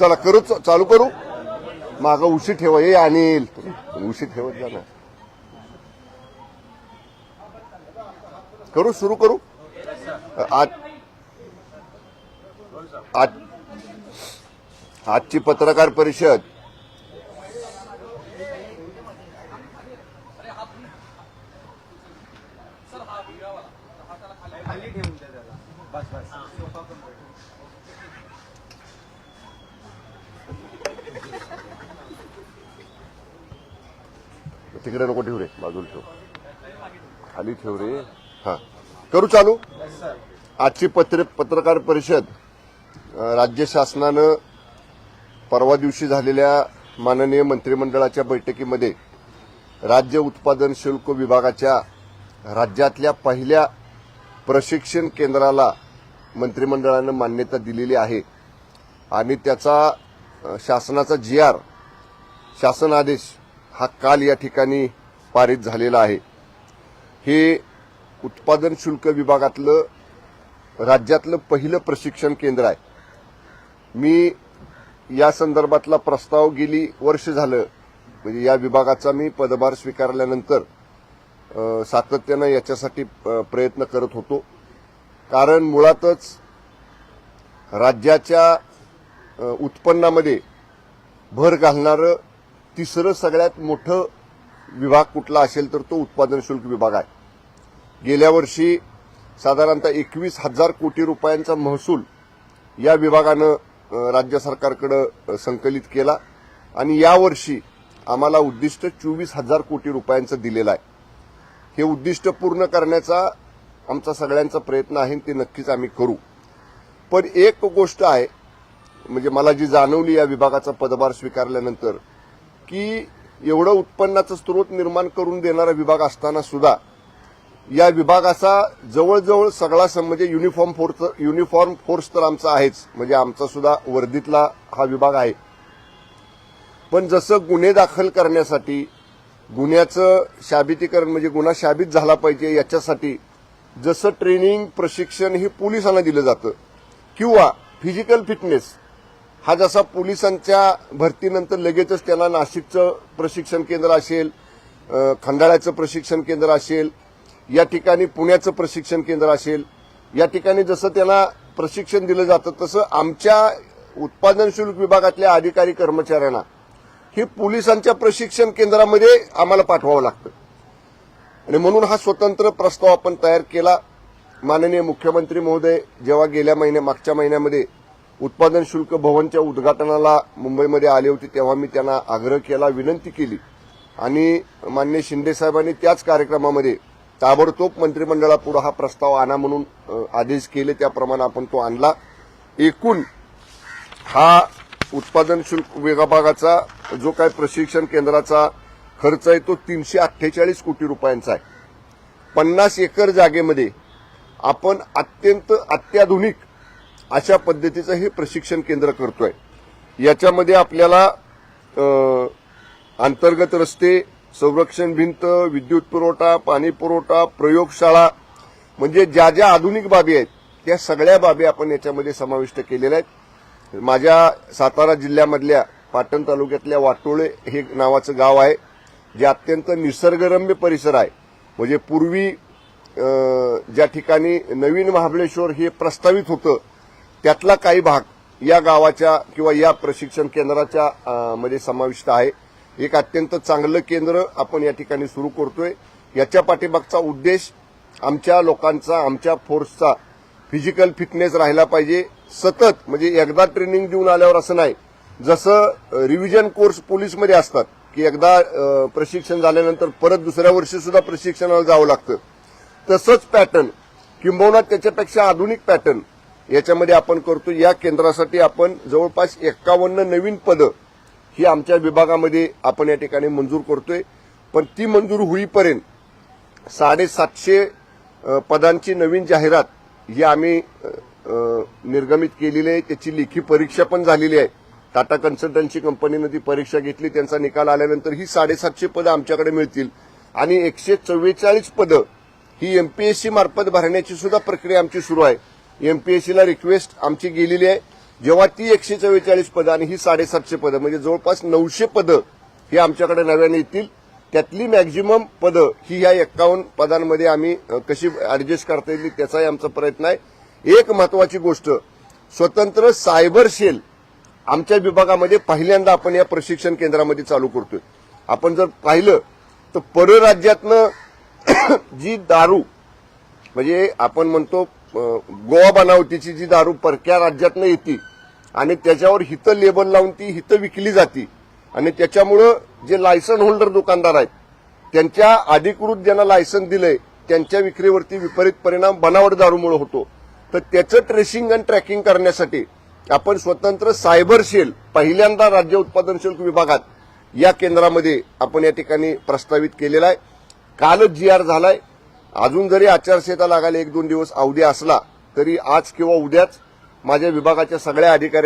चला करू चालू करू. माग उशी ठेवा ये अनिल उशी ठेवत जा ना. करू सुरू करू. आज आज आजची पत्रकार परिषद. तिकडे नको ठेव रे बाजूला ठेव. खाली ठेव रे. हा. करू चालू? आजची पत्र पत्रकार परिषद राज्य शासनानं परवा दिवशी झालेल्या माननीय मंत्रिमंडळाच्या बैठकीमध्ये राज्य उत्पादन शुल्क विभागाच्या राज्यातल्या पहिल्या प्रशिक्षण केंद्राला मंत्रिमंडळानं मान्यता दिलेली आहे. आणि त्याचा शासनाचा जी आर शासन आदेश हा काल या ठिकाणी पारित झालेला आहे. हे उत्पादन शुल्क विभागातलं राज्यातलं पहिलं प्रशिक्षण केंद्र आहे. मी या संदर्भातला प्रस्ताव गेली वर्ष झालं. म्हणजे या विभागाचा मी पदभार स्वीकारल्यानंतर सातत्यानं याच्यासाठी प्रयत्न करत होतो. कारण मुळातच राज्याच्या उत्पन्नामध्ये भर घालणारं तिसरं सगळ्यात मोठं विभाग कुठला असेल तर तो उत्पादन शुल्क विभाग आहे. गेल्या वर्षी साधारणतः एकवीस हजार कोटी रुपयांचा महसूल या विभागानं राज्य सरकारकडं संकलित केला आणि यावर्षी आम्हाला उद्दिष्ट चोवीस हजार कोटी रुपयांचं दिलेलं आहे. हे उद्दिष्ट पूर्ण करण्याचा आमचा सगळ्यांचा प्रयत्न आहे ते नक्कीच आम्ही करू. पण एक गोष्ट आहे म्हणजे मला जी जाणवली या विभागाचा पदभार स्वीकारल्यानंतर की एवढं उत्पन्नाचा स्रोत निर्माण करून देणारा विभाग असताना सुद्धा या विभागाचा जवळजवळ सगळा म्हणजे युनिफॉर्म फोर्स युनिफॉर्म फोर्स तर आमचा आहेच म्हणजे आमचा सुद्धा वर्धीतला हा विभाग आहे. पण जसं गुन्हे दाखल करण्यासाठी गुन्ह्याचं शाबितीकरण म्हणजे गुन्हा शाबित झाला पाहिजे याच्यासाठी जसं ट्रेनिंग प्रशिक्षण हे पोलिसांना दिलं जातं. किंवा फिजिकल फिटनेस हा जसा पोलिसांच्या भरतीनंतर लगेचच त्यांना नाशिकचं प्रशिक्षण केंद्र असेल खंडाळ्याचं प्रशिक्षण केंद्र असेल या ठिकाणी पुण्याचं प्रशिक्षण केंद्र असेल या ठिकाणी जसं त्यांना प्रशिक्षण दिलं जातं तसं आमच्या उत्पादन शुल्क विभागातल्या अधिकारी कर्मचाऱ्यांना हे पोलिसांच्या प्रशिक्षण केंद्रामध्ये आम्हाला पाठवावं लागतं. आणि म्हणून हा स्वतंत्र प्रस्ताव आपण तयार केला. माननीय मुख्यमंत्री महोदय जेव्हा गेल्या महिन्या मागच्या महिन्यामध्ये उत्पादन शुल्क भवनच्या उद्घाटनाला मुंबईमध्ये आले होते तेव्हा मी त्यांना आग्रह केला विनंती केली. आणि मान्य शिंदेसाहेबांनी त्याच कार्यक्रमामध्ये ताबडतोब मंत्रिमंडळापुढे हा प्रस्ताव आणा म्हणून आदेश केले. त्याप्रमाणे आपण तो आणला. एकूण हा उत्पादन शुल्क विभागाचा जो काय प्रशिक्षण केंद्राचा खर्च आहे तो तीनशे अठ्ठेचाळीस कोटी रुपयांचा आहे. पन्नास एकर जागेमध्ये आपण अत्यंत अत्याधुनिक अशा पद्धतीचं हे प्रशिक्षण केंद्र करतोय. याच्यामध्ये आपल्याला अंतर्गत रस्ते संरक्षण भिंत विद्युत पुरवठा पाणी पुरवठा प्रयोगशाळा म्हणजे ज्या ज्या आधुनिक बाबी आहेत त्या सगळ्या बाबी आपण याच्यामध्ये समाविष्ट केलेल्या आहेत. माझ्या सातारा जिल्ह्यामधल्या पाटण तालुक्यातल्या वाटोळे हे नावाचं गाव आहे. जे अत्यंत निसर्गरम्य परिसर आहे. म्हणजे पूर्वी ज्या ठिकाणी नवीन महाबळेश्वर हे प्रस्तावित होतं त्यातला काही भाग या गावाच्या किंवा या प्रशिक्षण केंद्राच्या मध्ये समाविष्ट आहे. एक अत्यंत चांगलं केंद्र आपण या ठिकाणी सुरू करतोय. याच्या पाठीमागचा उद्देश आमच्या लोकांचा आमच्या फोर्सचा फिजिकल फिटनेस राहिला पाहिजे. सतत म्हणजे एकदा ट्रेनिंग देऊन आल्यावर असं नाही. जसं रिव्हिजन कोर्स पोलीसमध्ये असतात की एकदा प्रशिक्षण झाल्यानंतर परत दुसऱ्या वर्षी सुद्धा प्रशिक्षणाला जावं लागतं. तसंच पॅटर्न किंबहुना त्याच्यापेक्षा आधुनिक पॅटर्न याच्यामध्ये आपण करतो या केंद्रासाठी आपण जवळपास एक्कावन्न नवीन पदं ही आमच्या विभागामध्ये आपण या ठिकाणी मंजूर करतोय. पण ती मंजूर होईपर्यंत साडेसातशे पदांची नवीन जाहिरात ही आम्ही निर्गमित केलेली आहे. त्याची लेखी परीक्षा पण झालेली आहे. टाटा कन्सल्टन्सी कंपनीनं ती परीक्षा घेतली त्यांचा निकाल आल्यानंतर ही साडेसातशे पदं आमच्याकडे मिळतील. आणि एकशे चव्वेचाळीस पदं ही एमपीएससी मार्फत भरण्याची सुद्धा प्रक्रिया आमची सुरू आहे. एमपीएससीला रिक्वेस्ट आमची गेलेली आहे. जेव्हा ती एकशे चव्वेचाळीस पदं आणि ही साडेसातशे पदं म्हणजे जवळपास नऊशे पदं ही आमच्याकडे नव्याने येतील. त्यातली मॅक्झिमम पदं ही ह्या एक्कावन्न पदांमध्ये आम्ही कशी ऍडजस्ट करता येईल त्याचाही आमचा प्रयत्न आहे. एक महत्वाची गोष्ट स्वतंत्र सायबर सेल आमच्या विभागामध्ये पहिल्यांदा आपण या प्रशिक्षण केंद्रामध्ये चालू करतोय. आपण जर पाहिलं तर परराज्यातनं जी दारू म्हणजे आपण म्हणतो गोवा बनावटीची जी दारू परक्या राज्यातनं येते आणि त्याच्यावर हितं लेबल लावून ती हितं विकली जाते आणि त्याच्यामुळं जे लायसन होल्डर दुकानदार आहेत त्यांच्या अधिकृत ज्यांना लायसन दिलंय त्यांच्या विक्रीवरती विपरीत परिणाम बनावट दारूमुळे होतो. तर त्याचं ट्रेसिंग आणि ट्रॅकिंग करण्यासाठी आपण स्वतंत्र सायबर सेल पहिल्यांदा राज्य उत्पादन शुल्क विभागात या केंद्रामध्ये आपण या ठिकाणी प्रस्तावित केलेला आहे. कालच जी आर झालाय. अजून जरी आचारसंहिता लागायला एक दोन दिवस अवधी असला तरी आज किंवा उद्याच माझ्या विभागाच्या सगळ्या अधिकारी